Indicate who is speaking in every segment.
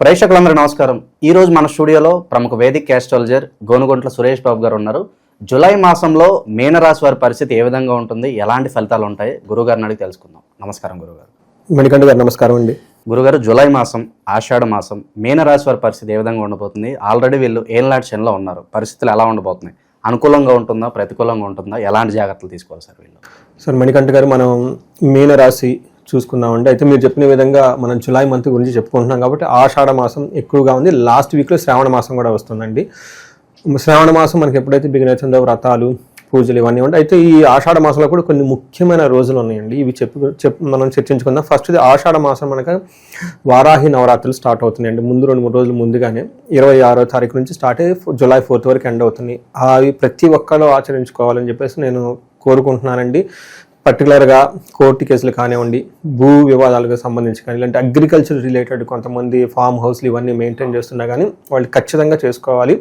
Speaker 1: ప్రేక్షకులందరికీ నమస్కారం. ఈ రోజు మన స్టూడియోలో ప్రముఖ వేదిక్ క్యాస్ట్రాలజర్ గోనుగుంట్ల సురేష్ బాబు గారు ఉన్నారు. జూలై మాసంలో మీనరాశి వారి పరిస్థితి ఏ విధంగా ఉంటుంది? ఎలాంటి ఫలితాలు ఉంటాయి? గురుగారిని అడిగి తెలుసుకుందాం. నమస్కారం గురుగారు
Speaker 2: మణికంఠ గారు నమస్కారం అండి.
Speaker 1: గురుగారు జూలై మాసం ఆషాఢ మాసం మీనరాశి వారి పరిస్థితి ఏ విధంగా ఉండబోతుంది? ఆల్రెడీ వీళ్ళు ఏళ్ళనాటి శనిలో ఉన్నారు. పరిస్థితులు ఎలా ఉండబోతున్నాయి? అనుకూలంగా ఉంటుందా? ప్రతికూలంగా ఉంటుందా? ఎలాంటి జాగ్రత్తలు తీసుకోవాలి సార్ వీళ్ళు?
Speaker 2: సార్ మణికంఠ గారు మనం మీన చూసుకున్నామండి. అయితే మీరు చెప్పిన విధంగా మనం జులై మంత్ గురించి చెప్పుకుంటున్నాం కాబట్టి ఆషాఢ మాసం ఎక్కువగా ఉంది. లాస్ట్ వీక్లో శ్రావణ మాసం కూడా వస్తుందండి. శ్రావణ మాసం మనకి ఎప్పుడైతే బిగిన్ అవుతుందో వ్రతాలు పూజలు ఇవన్నీ ఉంటాయి. అయితే ఈ ఆషాఢ మాసంలో కూడా కొన్ని ముఖ్యమైన రోజులు ఉన్నాయండి. ఇవి చెప్పు చెప్ మనం చర్చించుకుందాం. ఫస్ట్ ఇది ఆషాఢ మాసం మనకు వారాహి నవరాత్రులు స్టార్ట్ అవుతున్నాయండి. ముందు రెండు మూడు రోజులు ముందుగానే ఇరవై ఆరో తారీఖు నుంచి స్టార్ట్ అయ్యి జూలై ఫోర్త్ వరకు ఎండ్ అవుతుంది అవి ప్రతి ఒక్కరు ఆచరించుకోవాలని చెప్పేసి నేను కోరుకుంటున్నానండి. పర్టికులర్గా కోర్టు కేసులు కానివ్వండి భూ వివాదాలకు సంబంధించి కానీ ఇలాంటి అగ్రికల్చర్ రిలేటెడ్ కొంతమంది ఫామ్ హౌస్లు ఇవన్నీ మెయింటైన్ చేస్తున్నా కానీ వాళ్ళు ఖచ్చితంగా చేసుకోవాలి.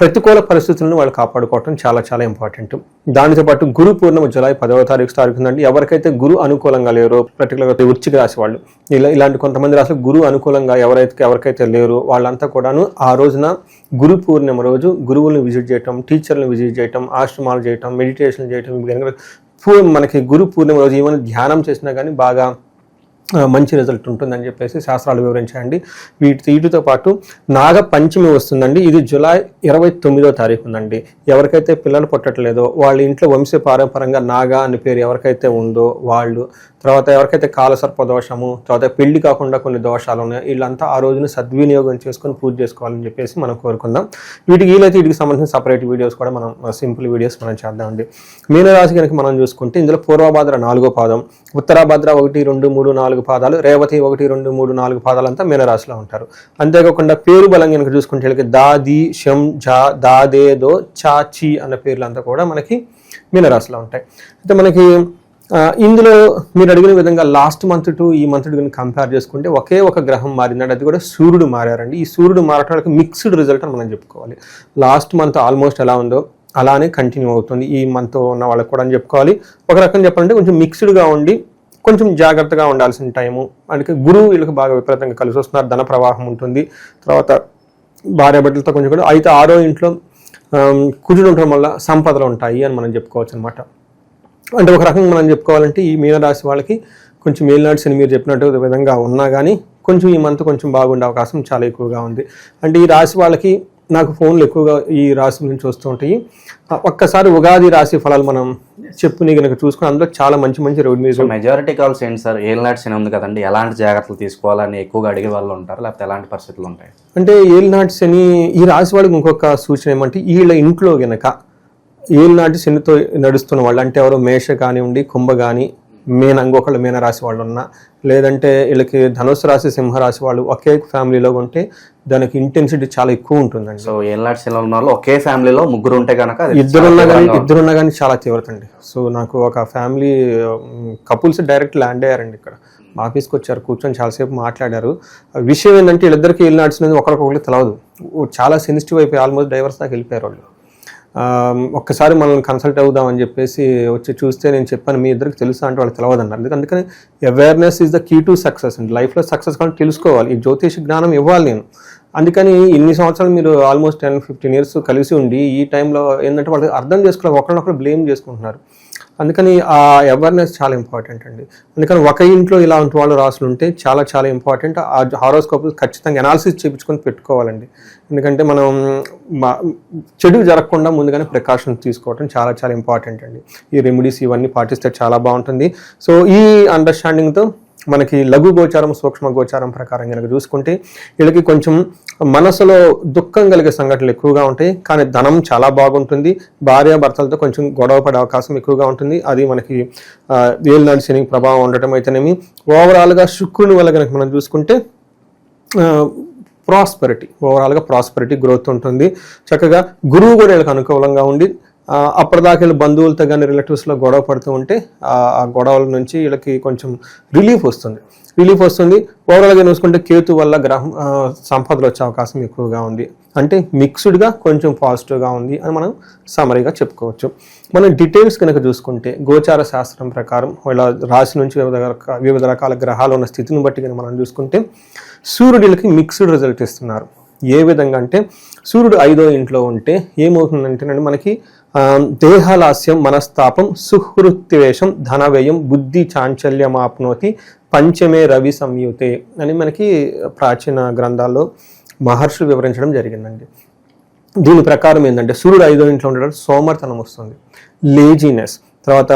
Speaker 2: ప్రతికూల పరిస్థితులను వాళ్ళు కాపాడుకోవటం చాలా చాలా ఇంపార్టెంట్ దానితో పాటు గురు పూర్ణిమ జులై పదవ తారీఖు తారీఖు ఉందండి ఎవరికైతే గురు అనుకూలంగా లేరో పర్టికులర్గా వృచ్చిక రాశి వాళ్ళు ఇలా ఇలాంటి కొంతమంది రాశులు గురు అనుకూలంగా ఎవరైతే ఎవరికైతే లేరో వాళ్ళంతా కూడాను ఆ రోజున గురు పూర్ణిమ రోజు గురువులను విజిట్ చేయటం టీచర్లను విజిట్ చేయటం ఆశ్రమాలు చేయటం మెడిటేషన్ చేయటం మనకి గురు పూర్ణిమ రోజు ఏమైనా ధ్యానం చేసినా కానీ బాగా మంచి రిజల్ట్ ఉంటుందని చెప్పేసి శాస్త్రాలు వివరించాయండి. వీటి వీటితో పాటు నాగ పంచమి వస్తుందండి. ఇది జులై ఇరవై తొమ్మిదో తారీఖు ఉందండి. ఎవరికైతే పిల్లలు పుట్టట్లేదో వాళ్ళ ఇంట్లో వంశ పారంపరంగా నాగా అనే పేరు ఎవరికైతే ఉందో వాళ్ళు తర్వాత ఎవరికైతే కాలసర్ప దోషము తర్వాత పెళ్ళి కాకుండా కొన్ని దోషాలు ఉన్నాయి వీళ్ళంతా ఆ రోజున సద్వినియోగం చేసుకొని పూజ చేసుకోవాలని చెప్పేసి మనం కోరుకుందాం. వీటికి వీలైతే వీటికి సంబంధించిన సపరేట్ వీడియోస్ కూడా మనం సింపుల్ వీడియోస్ మనం చేద్దామండి. మీనరాశి కనుక మనం చూసుకుంటే ఇందులో పూర్వభాద్ర నాలుగో పాదం ఉత్తరాభాద్ర ఒకటి రెండు మూడు నాలుగు పాదాలు రేవతి ఒకటి రెండు మూడు నాలుగు పాదాలు అంతా మీనరాశిలో ఉంటారు. అంతేకాకుండా పేరు బలం కనుక చూసుకుంటే వీళ్ళకి దా ది షం జా దా దే దో చా చీ అన్న పేర్లంతా కూడా మనకి మీనరాశిలో ఉంటాయి. అయితే మనకి ఇందులో మీరు అడిగిన విధంగా లాస్ట్ మంత్ టు ఈ మంత్ కనుక కంపేర్ చేసుకుంటే ఒకే ఒక గ్రహం మారిందండి. అది కూడా సూర్యుడు మారారండి. ఈ సూర్యుడు మారటానికి మిక్స్డ్ రిజల్ట్ అని మనం చెప్పుకోవాలి. లాస్ట్ మంత్ ఆల్మోస్ట్ ఎలా ఉందో అలానే కంటిన్యూ అవుతుంది. ఈ మంత్ ఉన్న వాళ్ళకి కూడా అని చెప్పుకోవాలి. ఒక రకం చెప్పాలంటే కొంచెం మిక్స్డ్గా ఉండి కొంచెం జాగ్రత్తగా ఉండాల్సిన టైము. అందుకే గురువు వీళ్ళకి బాగా విపరీతంగా కలిసి వస్తున్నారు. ధన ప్రవాహం ఉంటుంది. తర్వాత భార్య బిడ్డలతో కొంచెం కూడా అయితే ఆరో ఇంట్లో ఆమ్, కుజుడు ఉండడం వల్ల సంపదలు ఉంటాయి అని మనం చెప్పుకోవచ్చు అనమాట అంటే ఒక రకంగా మనం చెప్పుకోవాలంటే ఈ మీనరాశి వాళ్ళకి కొంచెం మేల్నాడు శని మీరు చెప్పినట్టు విధంగా ఉన్నా కానీ కొంచెం ఈ మంత్ కొంచెం బాగుండే అవకాశం చాలా ఎక్కువగా ఉంది. అంటే ఈ రాశి వాళ్ళకి నాకు ఫోన్లు ఎక్కువగా ఈ రాశి నుంచి వస్తూ ఉంటాయి. ఒక్కసారి ఉగాది రాశి ఫలాలు మనం చెప్పుని కనుక చూసుకుని అందులో చాలా మంచి మంచి రెవెన్యూస్
Speaker 1: మెజారిటీ కాల్స్ ఏంటి సార్? ఏళ్ళనాటి శని ఉంది కదండి ఎలాంటి జాగ్రత్తలు తీసుకోవాలని ఎక్కువగా అడిగే వాళ్ళు ఉంటారు? లేకపోతే ఎలాంటి పరిస్థితులు ఉంటాయి?
Speaker 2: అంటే ఏలినాటి శని ఈ రాశి వాళ్ళకి ఇంకొక సూచన ఏమంటే వీళ్ళ ఇంట్లో గనక ఏలినాటి శనితో నడుస్తున్న వాళ్ళు అంటే ఎవరో మేష కానివ్వండి కుంభ కానీ మీన ఇంకొకళ్ళు మీన రాశి వాళ్ళు ఉన్నా లేదంటే వీళ్ళకి ధనుసు రాశి సింహరాశి వాళ్ళు ఒకే ఫ్యామిలీలో ఉంటే దానికి ఇంటెన్సిటీ చాలా ఎక్కువ ఉంటుందండి.
Speaker 1: సో ఉన్న వాళ్ళు ఒకే ఫ్యామిలీలో ముగ్గురు ఉంటే కనుక
Speaker 2: ఇద్దరున్నా కానీ ఇద్దరున్నా కానీ చాలా తీవ్రత అండి. సో నాకు ఒక ఫ్యామిలీ కపుల్స్ డైరెక్ట్ ల్యాండ్ అయ్యారండి ఇక్కడ. ఆఫీస్కి వచ్చారు కూర్చొని చాలాసేపు మాట్లాడారు. ఆ విషయం ఏంటంటే వీళ్ళిద్దరికి వెళ్ళి నడిచినది ఒకరికొకరికి తెలియదు ఓ చాలా సెన్సిటివ్ అయిపోయి ఆల్మోస్ట్ డైవర్స్ దాకా వెళ్ళిపోయారు వాళ్ళు. ఒక్కసారి మనల్ని కన్సల్ట్ అవుదాం అని చెప్పేసి వచ్చి చూస్తే నేను చెప్పాను మీ ఇద్దరికి తెలుసా అంటే వాళ్ళకి తెలియదన్నారు అందుకని- అందుకని awareness is the key to success అండి. లైఫ్లో సక్సెస్ కానీ తెలుసుకోవాలి. ఈ జ్యోతిష జ్ఞానం ఇవ్వాలి నేను. అందుకని ఇన్ని సంవత్సరాలు మీరు ఆల్మోస్ట్ టెన్ ఫిఫ్టీన్ ఇయర్స్ కలిసి ఉండి ఈ టైంలో ఏంటంటే వాళ్ళు అర్థం చేసుకోవాలి ఒకరినొకరు బ్లేమ్ చేసుకుంటున్నారు. అందుకని ఆ అవేర్నెస్ చాలా ఇంపార్టెంట్ అండి. అందుకని ఒక ఇంట్లో ఇలాంటి వాళ్ళు రాసులు ఉంటే చాలా చాలా ఇంపార్టెంట్ ఆ హారోస్కోప్ ఖచ్చితంగా అనాలిసిస్ చేయించుకొని పెట్టుకోవాలండి. ఎందుకంటే మనం మా చెడు జరగకుండా ముందుగానే ప్రికాషన్స్ తీసుకోవడం చాలా చాలా ఇంపార్టెంట్ అండి. ఈ రెమెడీస్ ఇవన్నీ పాటిస్తే చాలా బాగుంటుంది. సో ఈ అండర్స్టాండింగ్తో మనకి లఘు గోచారం సూక్ష్మ గోచారం ప్రకారం కనుక చూసుకుంటే వీళ్ళకి కొంచెం మనసులో దుఃఖం కలిగే సంఘటనలు ఎక్కువగా ఉంటాయి. కానీ ధనం చాలా బాగుంటుంది. భార్యాభర్తలతో కొంచెం గొడవ పడే అవకాశం ఎక్కువగా ఉంటుంది. అది మనకి వేలునాడు శని ప్రభావం ఉండటం అయితేనేమి. ఓవరాల్గా శుక్రుని వల్ల కనుక మనం చూసుకుంటే ప్రాస్పెరిటీ ఓవరాల్గా ప్రాస్పెరిటీ గ్రోత్ ఉంటుంది. చక్కగా గురువు కూడా వీళ్ళకి అనుకూలంగా ఉండి అప్పటిదాకా వీళ్ళు బంధువులతో కానీ రిలేటివ్స్లో గొడవ పడుతూ ఉంటే ఆ గొడవల నుంచి వీళ్ళకి కొంచెం రిలీఫ్ వస్తుంది. రిలీఫ్ వస్తుంది. ఓవరాల్గా చూసుకుంటే కేతు వల్ల గ్రహం సంపదలు వచ్చే అవకాశం ఎక్కువగా ఉంది. అంటే మిక్స్డ్గా కొంచెం పాజిటివ్గా ఉంది అని మనం సమరీగా చెప్పుకోవచ్చు. మనం డీటెయిల్స్ కనుక చూసుకుంటే గోచార శాస్త్రం ప్రకారం ఇలా రాశి నుంచి వివిధ రకాల వివిధ రకాల గ్రహాలు ఉన్న స్థితిని బట్టి కనుక మనం చూసుకుంటే సూర్యుడికి మిక్స్డ్ రిజల్ట్ ఇస్తున్నారు. ఏ విధంగా అంటే సూర్యుడు ఐదో ఇంట్లో ఉంటే ఏమవుతుందంటేనండి మనకి దేహలాస్యం మనస్తాపం సుహృత్వేషం ధనవ్యయం బుద్ధి చాంచల్యం ఆప్నోతి పంచమే రవి సంయుతే అని మనకి ప్రాచీన గ్రంథాల్లో మహర్షులు వివరించడం జరిగిందండి. దీని ప్రకారం ఏంటంటే సూర్యుడు ఐదో ఇంట్లో ఉండడం సోమర్తనం వస్తుంది. లేజీనెస్. తర్వాత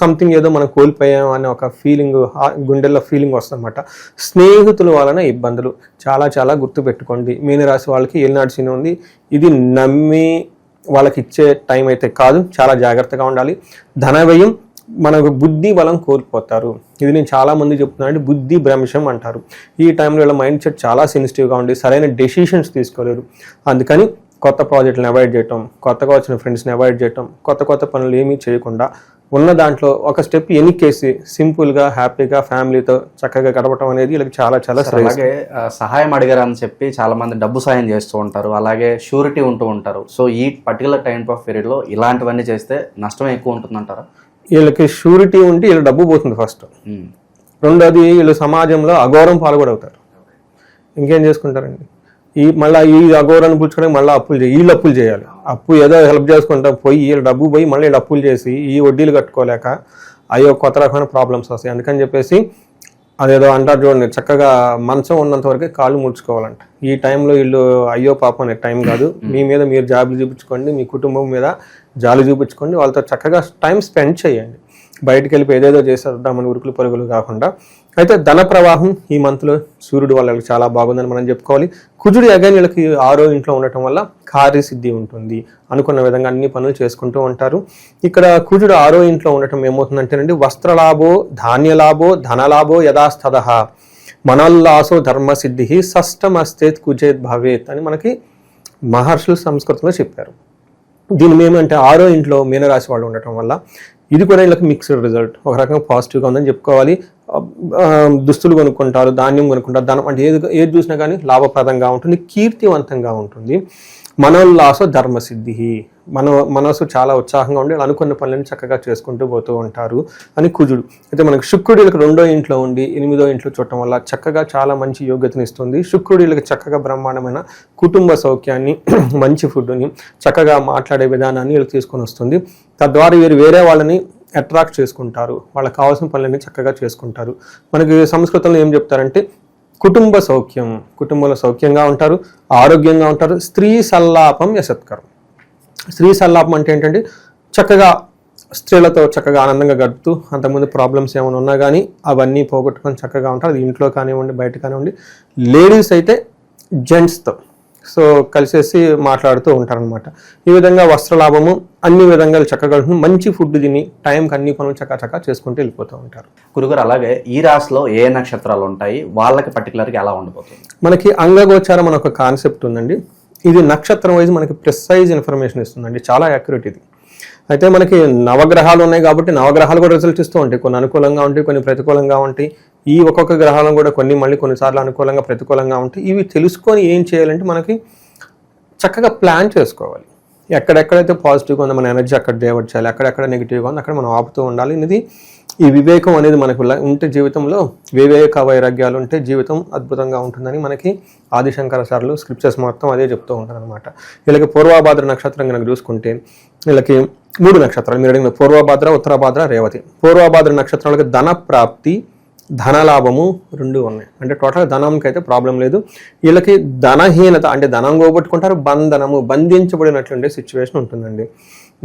Speaker 2: సంథింగ్ ఏదో మనం కోల్పోయాం అనే ఒక ఫీలింగ్ గుండెల్లో ఫీలింగ్ వస్తుందన్నమాట. స్నేహితుల వలన ఇబ్బందులు. చాలా చాలా గుర్తుపెట్టుకోండి. మీనరాశి వాళ్ళకి ఏలినాడు శని ఉంది. ఇది నమ్మి వాళ్ళకి ఇచ్చే టైం అయితే కాదు. చాలా జాగ్రత్తగా ఉండాలి. ధన వ్యయం మనకు బుద్ధి బలం కోల్పోతారు. ఇది నేను చాలా మంది చెప్తున్నాను అంటే బుద్ధి భ్రంశం అంటారు. ఈ టైంలో వీళ్ళ మైండ్ సెట్ చాలా సెన్సిటివ్గా ఉండి సరైన డెసిషన్స్ తీసుకోలేరు. అందుకని కొత్త ప్రాజెక్టులను అవాయిడ్ చేయటం కొత్తగా వచ్చిన ఫ్రెండ్స్ని అవాయిడ్ చేయటం కొత్త కొత్త పనులు ఏమీ చేయకుండా ఉన్న దాంట్లో ఒక స్టెప్ ఎన్నికేసి సింపుల్గా హ్యాపీగా ఫ్యామిలీతో చక్కగా గడపడం అనేది వీళ్ళకి చాలా చాలా
Speaker 1: అలాగే సహాయం అడిగారని చెప్పి చాలా మంది డబ్బు సాయం చేస్తూ ఉంటారు. అలాగే షూరిటీ ఉంటూ ఉంటారు. సో ఈ పర్టికులర్ టైం ఆఫ్ పీరియడ్లో ఇలాంటివన్నీ చేస్తే నష్టం ఎక్కువ ఉంటుందంటారా?
Speaker 2: వీళ్ళకి షూరిటీ ఉంటే వీళ్ళ డబ్బు పోతుంది ఫస్ట్. రెండోది వీళ్ళు సమాజంలో అఘోరం పాల్గొడవుతారు. ఇంకేం చేసుకుంటారండి? ఈ మళ్ళీ ఈ అఘోరాన్ని పుచ్చుకోవడానికి మళ్ళీ అప్పులు చేయాలి వీళ్ళు అప్పులు చేయాలి. అప్పు ఏదో హెల్ప్ చేసుకుంటా పోయి వీళ్ళు డబ్బు పోయి మళ్ళీ వీళ్ళు అప్పులు చేసి ఈ వడ్డీలు కట్టుకోలేక అయ్యో కొత్త రకమైన ప్రాబ్లమ్స్ వస్తాయి. అందుకని చెప్పేసి అదేదో అంటారు చూడండి చక్కగా మంచం ఉన్నంత వరకే కాళ్ళు ముడుచుకోవాలంట. ఈ టైంలో వీళ్ళు అయ్యో పాపం అనే టైం కాదు. మీ మీద మీరు జాబులు చూపించుకోండి మీ కుటుంబం మీద జాలి చూపించుకోండి వాళ్ళతో చక్కగా టైం స్పెండ్ చేయండి. బయటికి వెళ్ళి ఏదేదో చేసేద్దామని ఉరుకులు పరుగులు కాకుండా అయితే ధన ప్రవాహం ఈ మంత్లో సూర్యుడు వాళ్ళకి చాలా బాగుందని మనం చెప్పుకోవాలి. కుజుడు అగైన్ వీళ్ళకి ఆరో ఇంట్లో ఉండటం వల్ల కార్యసిద్ధి ఉంటుంది అనుకున్న విధంగా అన్ని పనులు చేసుకుంటూ ఉంటారు. ఇక్కడ కుజుడు ఆరో ఇంట్లో ఉండటం ఏమవుతుందంటేనండి వస్త్రలాభో ధాన్యలాభో ధనలాభో యథాస్థద మనల్లాసో ధర్మసిద్ధి షష్టమస్తేత్ కుజేత్ భవేత్ అని మనకి మహర్షులు సంస్కృతంలో చెప్పారు. దీని ఏమంటే ఆరో ఇంట్లో మీనరాశి వాళ్ళు ఉండటం వల్ల ఇది కూడా వీళ్ళకి మిక్స్డ్ రిజల్ట్ ఒక రకంగా పాజిటివ్గా ఉందని చెప్పుకోవాలి. దుస్తులు కొనుక్కుంటారు ధాన్యం కొనుక్కుంటారు ధనం అంటే ఏది ఏది చూసినా కానీ లాభప్రదంగా ఉంటుంది కీర్తివంతంగా ఉంటుంది. మనోల్లాస ధర్మసిద్ధి. మన మనసు చాలా ఉత్సాహంగా ఉండి అనుకున్న పనులను చక్కగా చేసుకుంటూ పోతూ ఉంటారు అని కుజుడు. అయితే మనకు శుక్రుడు రెండో ఇంట్లో ఉండి ఎనిమిదో ఇంట్లో చూడటం వల్ల చక్కగా చాలా మంచి యోగ్యతని ఇస్తుంది. శుక్రుడు చక్కగా బ్రహ్మాండమైన కుటుంబ సౌఖ్యాన్ని మంచి ఫుడ్ని చక్కగా మాట్లాడే విధానాన్ని వీళ్ళకి తీసుకొని వస్తుంది. తద్వారా వీరు వేరే వాళ్ళని అట్రాక్ట్ చేసుకుంటారు. వాళ్ళకి కావాల్సిన పనులన్నీ చక్కగా చేసుకుంటారు. మనకి సంస్కృతంలో ఏం చెప్తారంటే కుటుంబ సౌఖ్యం. కుటుంబంలో సౌఖ్యంగా ఉంటారు ఆరోగ్యంగా ఉంటారు స్త్రీ సల్లాపం యశత్కరం. స్త్రీ సల్లాపం అంటే ఏంటంటే చక్కగా స్త్రీలతో చక్కగా ఆనందంగా గడుపుతూ అంతకుముందు ప్రాబ్లమ్స్ ఏమైనా ఉన్నా కానీ అవన్నీ పోగొట్టుకొని చక్కగా ఉంటారు. అది ఇంట్లో కానివ్వండి బయట కానివ్వండి. లేడీస్ అయితే జెంట్స్తో సో కలిసేసి మాట్లాడుతూ ఉంటారనమాట ఈ విధంగా వస్త్రలాభము అన్ని విధంగా చక్కగా మంచి ఫుడ్ తిని టైంకి అన్ని పనులు చక్కగా చేసుకుంటూ వెళ్ళిపోతూ ఉంటారు.
Speaker 1: గురుగారు అలాగే ఈ రాశిలో ఏ నక్షత్రాలు ఉంటాయి? వాళ్ళకి పర్టికులర్గా ఎలా ఉండిపోతుంది?
Speaker 2: మనకి అంగగోచారం అనే ఒక కాన్సెప్ట్ ఉందండి. ఇది నక్షత్రం వైజ్ మనకి ప్రిసైజ్ ఇన్ఫర్మేషన్ ఇస్తుందండి. చాలా యాక్యురేట్ ఇది. అయితే మనకి నవగ్రహాలు ఉన్నాయి కాబట్టి నవగ్రహాలు కూడా రిజల్ట్ ఇస్తూ ఉంటాయి. కొన్ని అనుకూలంగా ఉంటాయి కొన్ని ప్రతికూలంగా ఉంటాయి. ఈ ఒక్కొక్క గ్రహాలను కూడా కొన్ని మళ్ళీ కొన్నిసార్లు అనుకూలంగా ప్రతికూలంగా ఉంటాయి ఇవి తెలుసుకొని ఏం చేయాలంటే మనకి చక్కగా ప్లాన్ చేసుకోవాలి. ఎక్కడెక్కడైతే పాజిటివ్గా ఉందో మన ఎనర్జీ అక్కడ డైవర్ట్ చేయాలి ఎక్కడెక్కడ నెగిటివ్గా ఉందో అక్కడ మనం ఆపుతూ ఉండాలి. ఇది ఈ వివేకం అనేది మనకు ఉంటే జీవితంలో వివేక వైరాగ్యాలు ఉంటే జీవితం అద్భుతంగా ఉంటుందని మనకి ఆదిశంకర సార్లు స్క్రిప్చర్స్ మొత్తం అదే చెప్తూ ఉంటారు అనమాట వీళ్ళకి పూర్వభాద్ర నక్షత్రం కనుక చూసుకుంటే వీళ్ళకి మూడు నక్షత్రాలు మీరు అడిగిన పూర్వభాద్ర ఉత్తరభాద్ర రేవతి. పూర్వభాద్ర నక్షత్రాలకి ధన ప్రాప్తి ధనలాభము రెండు ఉన్నాయి. అంటే టోటల్ ధనంకి అయితే ప్రాబ్లం లేదు. వీళ్ళకి ధనహీనత అంటే ధనం పోగొట్టుకుంటారు బంధనము బంధించబడినట్లుండే సిచ్యువేషన్ ఉంటుందండి.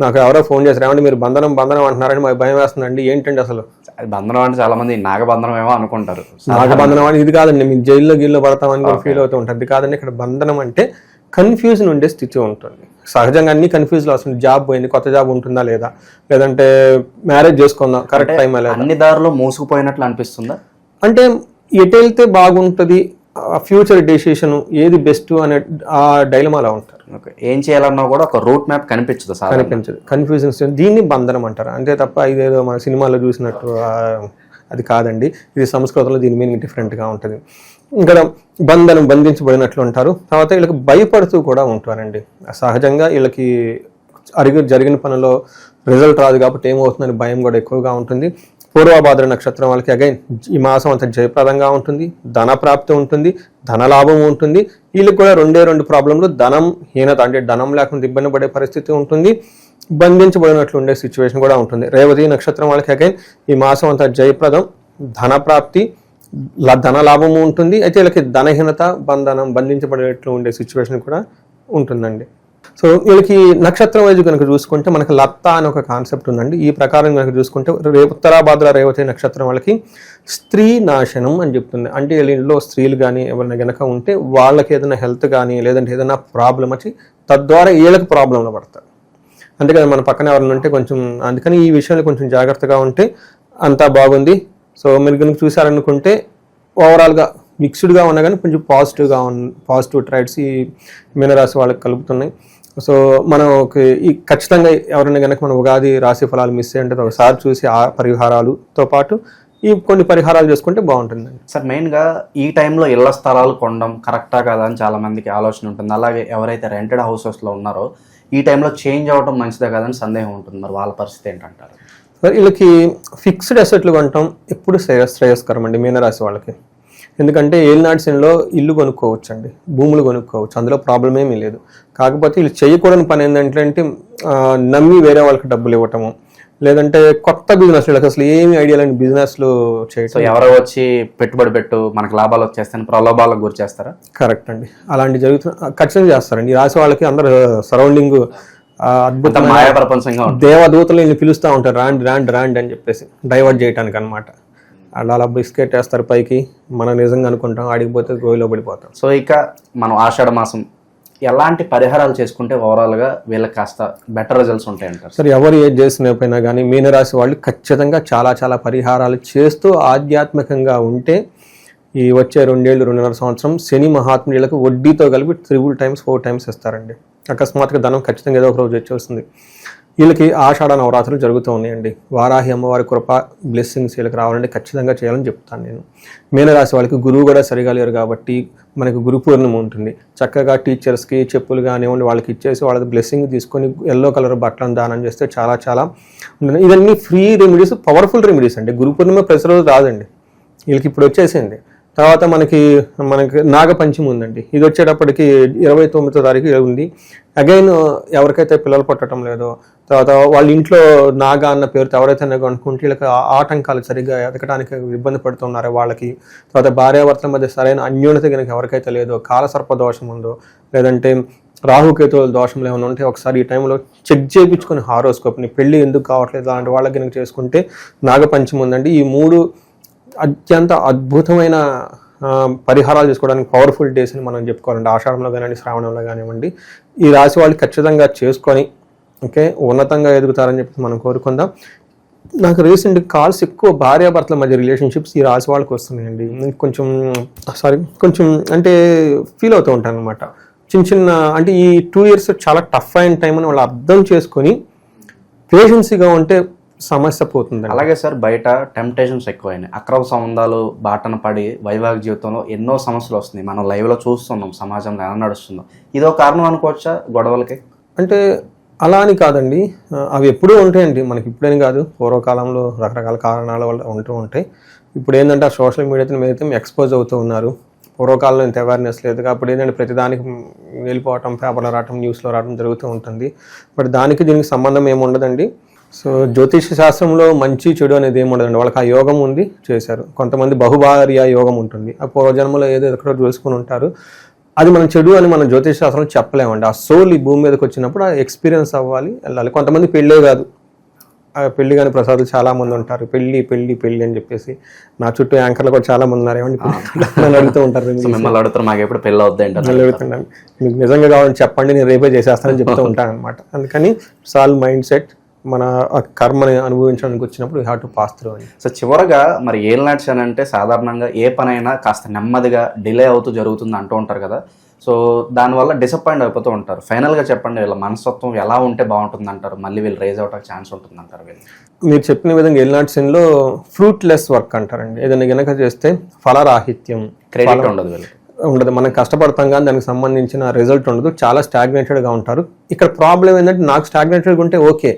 Speaker 2: నాకు ఎవరో ఫోన్ చేశారు ఏమంటే మీరు బంధనం బంధనం అంటున్నారని మాకు భయం వేస్తుందండి ఏంటండి అసలు?
Speaker 1: అది బంధనం అంటే చాలా మంది నాగబంధనం ఏమో అనుకుంటారు.
Speaker 2: నాకు బంధనం అని ఇది కాదండి మీకు జైల్లో గిల్లో పడతామని ఫీల్ అవుతూ ఉంటుంది ఇది కాదండి ఇక్కడ బంధనం అంటే కన్ఫ్యూజన్ ఉండే స్థితి ఉంటుంది. సహజంగా అన్ని కన్ఫ్యూజ్లో వస్తుంది జాబ్ పోయింది కొత్త జాబ్ ఉంటుందా లేదా? లేదంటే మ్యారేజ్ చేసుకుందాం కరెక్ట్ టైం
Speaker 1: అన్ని దారిలో మూసుకుపోయినట్లు అనిపిస్తుందా?
Speaker 2: అంటే ఎటు వెళ్తే బాగుంటుంది ఫ్యూచర్ డెసిషన్ ఏది బెస్ట్ అనే ఆ డైలమాలో ఉంటారు.
Speaker 1: ఓకే ఏం చేయాలన్నా కూడా ఒక రూట్ మ్యాప్ కనిపించదు సార్
Speaker 2: కనిపించదు. కన్ఫ్యూజన్ దీన్ని బంధనం అంటారు? అంతే తప్ప ఇదేదో మన సినిమాలో చూసినట్టు అది కాదండి. ఇది సంస్కృతంలో దీని మీనింగ్ డిఫరెంట్గా ఉంటుంది. ఇక్కడ బంధనం బంధించబడినట్లు ఉంటారు తర్వాత వీళ్ళకి భయపడుతూ కూడా ఉంటారండి. సహజంగా వీళ్ళకి అరిగి జరిగిన పనిలో రిజల్ట్ రాదు కాబట్టి ఏమవుతుందని భయం కూడా ఎక్కువగా ఉంటుంది. పూర్వభాద్ర నక్షత్రం వాళ్ళకి అగైన్ ఈ మాసం అంత జయప్రదంగా ఉంటుంది. ధన ప్రాప్తి ఉంటుంది. ధన లాభం ఉంటుంది. వీళ్ళకి కూడా రెండే రెండు ప్రాబ్లంలు ధనం హీనత అంటే ధనం లేకుండా ఇబ్బంది పడే పరిస్థితి ఉంటుంది. బంధించబడినట్లు ఉండే సిచ్యువేషన్ కూడా ఉంటుంది. రేవతి నక్షత్రం వాళ్ళకి అగైన్ ఈ మాసం అంతా జయప్రదం. ధన ప్రాప్తి ధన లాభము ఉంటుంది. అయితే వీళ్ళకి ధనహీనత బంధనం బంధించబడేట్లు ఉండే సిచ్యువేషన్ కూడా ఉంటుందండి. సో వీళ్ళకి నక్షత్రం వైజ్ కనుక చూసుకుంటే మనకి లత్త అని ఒక కాన్సెప్ట్ ఉందండి. ఈ ప్రకారం కనుక చూసుకుంటే రే ఉత్తరాభాద్ర రేవతి నక్షత్రం వాళ్ళకి స్త్రీ నాశనం అని చెప్తుంది. అంటే వీళ్ళ ఇంట్లో స్త్రీలు కానీ ఎవరైనా గనక ఉంటే వాళ్ళకి ఏదైనా హెల్త్ కానీ లేదంటే ఏదైనా ప్రాబ్లం వచ్చి తద్వారా వీళ్ళకి ప్రాబ్లంలో పడతారు అంతే కదా మన పక్కన ఎవరైనా ఉంటే కొంచెం అందుకని ఈ విషయంలో కొంచెం జాగ్రత్తగా ఉంటే అంతా బాగుంది. సో మీరు కనుక చూసారనుకుంటే ఓవరాల్గా మిక్స్డ్గా ఉన్నా కానీ కొంచెం పాజిటివ్గా ఉన్ పాజిటివ్ ట్రైడ్స్ ఈ మీనరాశి వాళ్ళకి కలుపుతున్నాయి సో మనం ఒక ఈ ఖచ్చితంగా ఎవరైనా కనుక మనం ఉగాది రాశి ఫలాలు మిస్ అయ్యి ఒకసారి చూసి ఆ పరిహారాలుతో పాటు ఈ కొన్ని పరిహారాలు చేసుకుంటే బాగుంటుంది
Speaker 1: సార్ మెయిన్గా ఈ టైంలో ఇళ్ళ స్థలాలు కొనడం కరెక్టా కదా అని చాలామందికి ఆలోచన ఉంటుంది. అలాగే ఎవరైతే రెంటెడ్ హౌసెస్లో ఉన్నారో ఈ టైంలో చేంజ్ అవ్వడం మంచిదే కదా అని సందేహం ఉంటుంది. మరి వాళ్ళ పరిస్థితి ఏంటంటారు?
Speaker 2: మరి వీళ్ళకి ఫిక్స్డ్ అసెట్లు కొనటం ఎప్పుడు శ్రేయ శ్రేయస్కరం అండి మీనరాశి వాళ్ళకి. ఎందుకంటే ఏలినాటి శనిలో ఇల్లు కొనుక్కోవచ్చు అండి భూములు కొనుక్కోవచ్చు అందులో ప్రాబ్లం ఏమీ లేదు. కాకపోతే వీళ్ళు చేయకూడని పని ఏంటంటే నమ్మి వేరే వాళ్ళకి డబ్బులు ఇవ్వటము లేదంటే కొత్త బిజినెస్ వీళ్ళకి అసలు ఏమి ఐడియా లేని బిజినెస్లు చేయటం.
Speaker 1: ఎవరో వచ్చి పెట్టుబడి పెట్టు మనకు లాభాలు వచ్చేస్తాయని ప్రలోభాలకు గురి చేస్తారా?
Speaker 2: కరెక్ట్ అండి. అలాంటి జరుగుతున్న ఖచ్చితంగా చేస్తారండి. ఈ రాశి వాళ్ళకి అందరు సరౌండింగ్ అద్భుత
Speaker 1: మాయా ప్రపంచంగా
Speaker 2: దేవదూతలు వీళ్ళని పిలుస్తూ ఉంటారు. రాండి రాండి రాండి అని చెప్పేసి డైవర్ట్ చేయడానికి అనమాట అలా అలా బిస్కెట్ వేస్తారు పైకి. మనం నిజంగా అనుకుంటాం ఆడిపోతే గోయిలో పడిపోతాం.
Speaker 1: సో ఇక మనం ఆషాఢ మాసం ఎలాంటి పరిహారాలు చేసుకుంటే ఓవరాల్గా వీళ్ళకి కాస్త బెటర్ రిజల్ట్స్ ఉంటాయంటారు?
Speaker 2: సరే ఎవరు ఏది చేసినపోయినా కానీ మీనరాశి వాళ్ళు ఖచ్చితంగా చాలా చాలా పరిహారాలు చేస్తూ ఆధ్యాత్మికంగా ఉంటే ఈ వచ్చే రెండేళ్ళు రెండున్నర సంవత్సరం శని మహాత్ములకు వడ్డీతో కలిపి త్రిబుల్ టైమ్స్ ఫోర్ టైమ్స్ ఇస్తారండి. అకస్మాత్తుగా ధనం ఖచ్చితంగా ఏదో ఒక రోజు వచ్చేస్తుంది వీళ్ళకి ఆషాఢ నవరాత్రులు జరుగుతూ ఉన్నాయండి. వారాహి అమ్మవారి కృప బ్లెస్సింగ్స్ వీళ్ళకి రావాలంటే ఖచ్చితంగా చేయాలని చెప్తాను నేను. మీనరాశి వాళ్ళకి గురువు కూడా సరిగా లేరు కాబట్టి మనకి గురు పూర్ణిమ ఉంటుంది. చక్కగా టీచర్స్కి చెప్పులు కానివ్వండి వాళ్ళకి ఇచ్చేసి వాళ్ళకి బ్లెస్సింగ్ తీసుకొని ఎల్లో కలర్ బట్టలను దానం చేస్తే చాలా చాలా ఉంటుంది. ఇవన్నీ ఫ్రీ రెమెడీస్ పవర్ఫుల్ రెమెడీస్ అండి. గురు పూర్ణిమ ప్రతిరోజు రాదండి. వీళ్ళకి ఇప్పుడు వచ్చేసింది. తర్వాత మనకి మనకి నాగపంచమి ఉందండి. ఇది వచ్చేటప్పటికి ఇరవై తొమ్మిదో తారీఖు ఉంది. అగైన్ ఎవరికైతే పిల్లలు పుట్టడం లేదో తర్వాత వాళ్ళ ఇంట్లో నాగా అన్న పేరుతో ఎవరైతే అనుకుంటే వీళ్ళకి ఆటంకాలు సరిగ్గా ఎదగడానికి ఇబ్బంది పడుతున్నారో వాళ్ళకి తర్వాత భార్యాభర్తల మధ్య సరైన అన్యోన్యత కనుక ఎవరికైతే లేదో కాలసర్ప దోషం ఉందో లేదంటే రాహుకేతువుల దోషంలో ఏమైనా ఉంటే ఒకసారి ఈ టైంలో చెక్ చేయించుకొని హారోస్కోప్ని పెళ్ళి ఎందుకు కావట్లేదు అలాంటి వాళ్ళకి కనుక చేసుకుంటే నాగపంచమి ఉందండి. ఈ మూడు అత్యంత అద్భుతమైన పరిహారాలు చేసుకోవడానికి పవర్ఫుల్ డేస్ అని మనం చెప్పుకోవాలండి. ఆషాఢంలో కానివ్వండి శ్రావణంలో కానివ్వండి ఈ రాశి వాళ్ళు ఖచ్చితంగా చేసుకొని ఓకే ఉన్నతంగా ఎదుగుతారని చెప్పి మనం కోరుకుందాం. నాకు రీసెంట్ కాల్స్ ఎక్కువ భార్యాభర్తల మధ్య రిలేషన్షిప్స్ ఈ రాశి వాళ్ళకి వస్తున్నాయండి. కొంచెం సారీ కొంచెం అంటే ఫీల్ అవుతూ ఉంటాను అనమాట చిన్న చిన్న అంటే ఈ టూ ఇయర్స్ చాలా టఫ్ అయిన టైం అని వాళ్ళు అర్థం చేసుకొని పేషెన్సీగా ఉంటే సమస్య పోతుందండి.
Speaker 1: అలాగే సార్ బయట టెంప్టేషన్స్ ఎక్కువైనాయి. అక్రమ సంబంధాలు బాటన పడి వైవాహిక జీవితంలో ఎన్నో సమస్యలు వస్తున్నాయి. మనం లైవ్లో చూస్తున్నాం సమాజంలో ఎలా నడుస్తుందో. ఇదో కారణం అనుకోవచ్చా గొడవలకి?
Speaker 2: అంటే అలా అని కాదండి. అవి ఎప్పుడూ ఉంటాయండి. మనకి ఇప్పుడేం కాదు. పూర్వకాలంలో రకరకాల కారణాల వల్ల ఉంటూ ఉంటాయి. ఇప్పుడు ఏంటంటే ఆ సోషల్ మీడియా మీద ఎక్స్పోజ్ అవుతూ ఉన్నారు. పూర్వకాలంలో ఇంత అవేర్నెస్ లేదు. కాబట్టి ఏంటంటే ప్రతిదానికి వెళ్ళిపోవటం పేపర్లో రావటం న్యూస్లో రావటం జరుగుతూ ఉంటుంది. బట్ దానికి దీనికి సంబంధం ఏమి ఉండదండి సో జ్యోతిష శాస్త్రంలో మంచి చెడు అనేది ఏమి ఉండదండి. వాళ్ళకి ఆ యోగం ఉంది చేశారు. కొంతమంది బహుభార్య యోగం ఉంటుంది. ఆ పూర్వజన్మలో ఏదో ఎక్కడో చూసుకుని ఉంటారు. అది మనం చెడు అని మనం జ్యోతిష శాస్త్రం చెప్పలేమండి. ఆ సోల్ ఈ భూమి మీదకి వచ్చినప్పుడు ఆ ఎక్స్పీరియన్స్ అవ్వాలి వెళ్ళాలి. కొంతమంది పెళ్ళే కాదు. ఆ పెళ్ళి కాని ప్రసాదులు చాలా మంది ఉంటారు. పెళ్ళి పెళ్ళి పెళ్ళి అని చెప్పేసి. నా చుట్టూ యాంకర్లు కూడా చాలా మంది ఉన్నారు ఏమండి నన్ను అడుగుతూ ఉంటారు.
Speaker 1: మిమ్మల్ని అడుగుతారు మాకు ఎప్పుడు పెళ్ళి ఏంటో
Speaker 2: నన్ను అడుగుతున్నాను మీకు నిజంగా కావాలని చెప్పండి నేను రేపే చేసేస్తానని చెప్తూ ఉంటాను అనమాట అందుకని సాల్ మైండ్ సెట్ మన కర్మని అనుభవించడానికి వచ్చినప్పుడు we have to pass through అండి
Speaker 1: సో చివరగా మరి ఏలినాటి శని అంటే సాధారణంగా ఏ పనైనా కాస్త నెమ్మదిగా డిలే అవుతూ జరుగుతుంది అంటూ ఉంటారు కదా. సో దానివల్ల డిసప్పాయింట్ అయిపోతూ ఉంటారు. ఫైనల్గా చెప్పండి వీళ్ళ మనస్తత్వం ఎలా ఉంటే బాగుంటుంది అంటారు మళ్ళీ వీళ్ళు రేజ్ అవడానికి ఛాన్స్ ఉంటుంది అంటారు వీళ్ళు?
Speaker 2: మీరు చెప్పిన విధంగా ఎల్నాట్ సిన్లో ఫ్రూట్లెస్ వర్క్ అంటారండి. ఏదైనా గనక చేస్తే ఫలరాహిత్యం
Speaker 1: క్రెడిట్ ఉండదు వీళ్ళు
Speaker 2: ఉండదు. మనం కష్టపడతాం కానీ దానికి సంబంధించిన రిజల్ట్ ఉండదు. చాలా స్టాగ్నేటెడ్గా ఉంటారు. ఇక్కడ ప్రాబ్లం ఏంటంటే నాకు స్టాగ్నేటెడ్గా ఉంటే ఓకే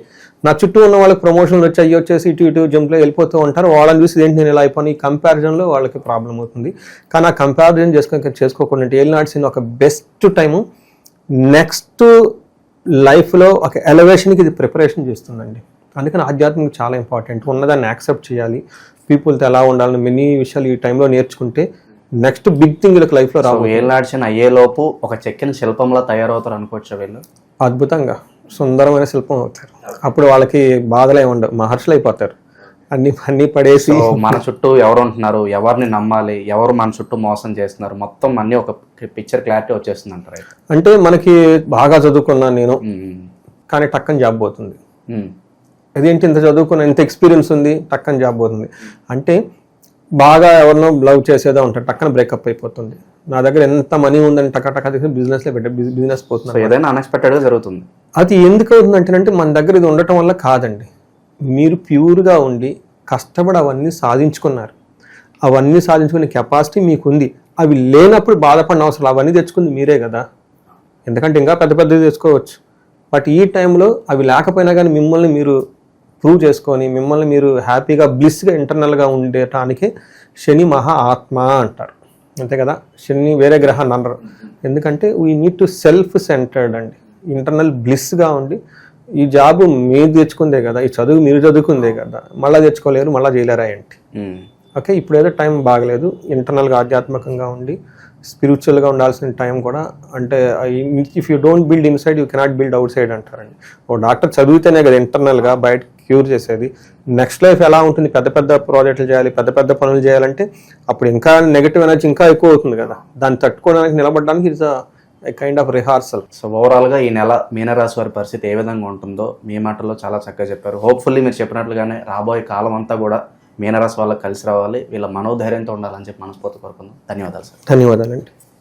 Speaker 2: నా చుట్టూ ఉన్న వాళ్ళకి ప్రమోషన్లు వచ్చి అయ్యి వచ్చేసి ఇటు ఇటు జంప్లో వెళ్ళిపోతూ ఉంటారు. వాళ్ళని చూసి ఏంటి నేను ఇలా అయిపోయి ఈ కంపారిజన్లో వాళ్ళకి ప్రాబ్లం అవుతుంది. కానీ ఆ కంపారిజన్ చేసుకో చేసుకోకుండా ఏలినాడ్సిన్ ఒక బెస్ట్ టైము నెక్స్ట్ లైఫ్లో ఒక ఎలివేషన్కి ఇది ప్రిపరేషన్ చేస్తుందండి. అందుకని ఆధ్యాత్మిక చాలా ఇంపార్టెంట్ ఉన్నదాన్ని యాక్సెప్ట్ చేయాలి. పీపుల్తో ఎలా ఉండాలని మెనీ విషయాలు ఈ టైంలో నేర్చుకుంటే నెక్స్ట్ బిగ్ థింగ్ వీళ్ళకి లైఫ్లో రావు
Speaker 1: ఏలినాటి శని అయ్యేలోపు ఒక చెక్కిన శిల్పంలా తయారవుతారు అనుకోవచ్చా వీళ్ళు?
Speaker 2: అద్భుతంగా. సుందరమైన శిల్పం అవుతారు. అప్పుడు వాళ్ళకి బాధలే ఉండవు మహర్షులు అయిపోతారు. అన్ని అన్ని పడేసి
Speaker 1: మన చుట్టూ ఎవరు ఉంటున్నారు? ఎవరిని నమ్మాలి? ఎవరు మన చుట్టూ మోసం చేస్తున్నారు? మొత్తం అన్ని ఒక పిక్చర్ క్లారిటీ వచ్చేస్తుంది అంటారు.
Speaker 2: అంటే మనకి బాగా చదువుకున్నాను నేను కానీ టక్కని జాబ్ పోతుంది. అదేంటి ఇంత చదువుకున్న ఎంత ఎక్స్పీరియన్స్ ఉంది టక్కని జాబ్ పోతుంది. అంటే బాగా ఎవరినో లవ్ చేసేదో ఉంటారు టక్కన బ్రేకప్ అయిపోతుంది. నా దగ్గర ఎంత మనీ ఉందని టక్క తీసి బిజినెస్లో పెట్టే బిజినెస్ పోతుంది
Speaker 1: ఏదైనా అన్ఎక్స్పెక్టెడ్గా జరుగుతుంది.
Speaker 2: అది ఎందుకు అవుతుందంటేనంటే మన దగ్గర ఇది ఉండటం వల్ల కాదండి. మీరు ప్యూర్గా ఉండి కష్టపడి అవన్నీ సాధించుకున్నారు. అవన్నీ సాధించుకునే కెపాసిటీ మీకుంది. అవి లేనప్పుడు బాధపడిన అవసరం అవన్నీ తెచ్చుకుంది మీరే కదా. ఎందుకంటే ఇంకా పెద్ద పెద్దవి తెచ్చుకోవచ్చు. బట్ ఈ టైంలో అవి లేకపోయినా కానీ మిమ్మల్ని మీరు ప్రూవ్ చేసుకొని మిమ్మల్ని మీరు హ్యాపీగా బ్లిస్గా ఇంటర్నల్గా ఉండటానికి శని మహా ఆత్మ అంటారు. అంతే కదా? శని వేరే గ్రహాన్ని అనరు. ఎందుకంటే we need to self centered అండి ఇంటర్నల్ బ్లిస్గా ఉండి ఈ జాబ్ మీరు తెచ్చుకుందే కదా ఈ చదువు మీరు చదువుకుందే కదా మళ్ళీ తెచ్చుకోలేరు మళ్ళీ చేయలేరా ఏంటి?
Speaker 1: ఉమ్,
Speaker 2: ఓకే ఇప్పుడు ఏదో టైం బాగలేదు ఇంటర్నల్గా ఆధ్యాత్మికంగా ఉండి స్పిరిచువల్గా ఉండాల్సిన టైం కూడా అంటే if you don't build inside you cannot build outside అంటారండి. ఓ డాక్టర్ చదివితేనే కదా ఇంటర్నల్గా బయట క్యూర్ చేసేది. నెక్స్ట్ లైఫ్ ఎలా ఉంటుంది? పెద్ద పెద్ద ప్రాజెక్టులు చేయాలి పెద్ద పెద్ద పనులు చేయాలంటే అప్పుడు ఇంకా నెగిటివ్ ఎనర్జీ ఇంకా ఎక్కువ అవుతుంది కదా. దాన్ని తట్టుకోవడానికి నిలబడడానికి it's kind of rehearsal
Speaker 1: so ఓవరాల్గా ఈ నెల మీనరాశి వారి పరిస్థితి ఏ విధంగా ఉంటుందో మీ మాటల్లో చాలా చక్కగా చెప్పారు. హోప్ఫుల్లీ మీరు చెప్పినట్లుగానే రాబోయే కాలం అంతా కూడా మీనరాశి వాళ్ళకి కలిసి రావాలి. వీళ్ళ మనోధైర్యంతో ఉండాలని చెప్పి మనస్ఫూర్తి కోరుకుందాం. ధన్యవాదాలు సార్
Speaker 2: ధన్యవాదాలండి.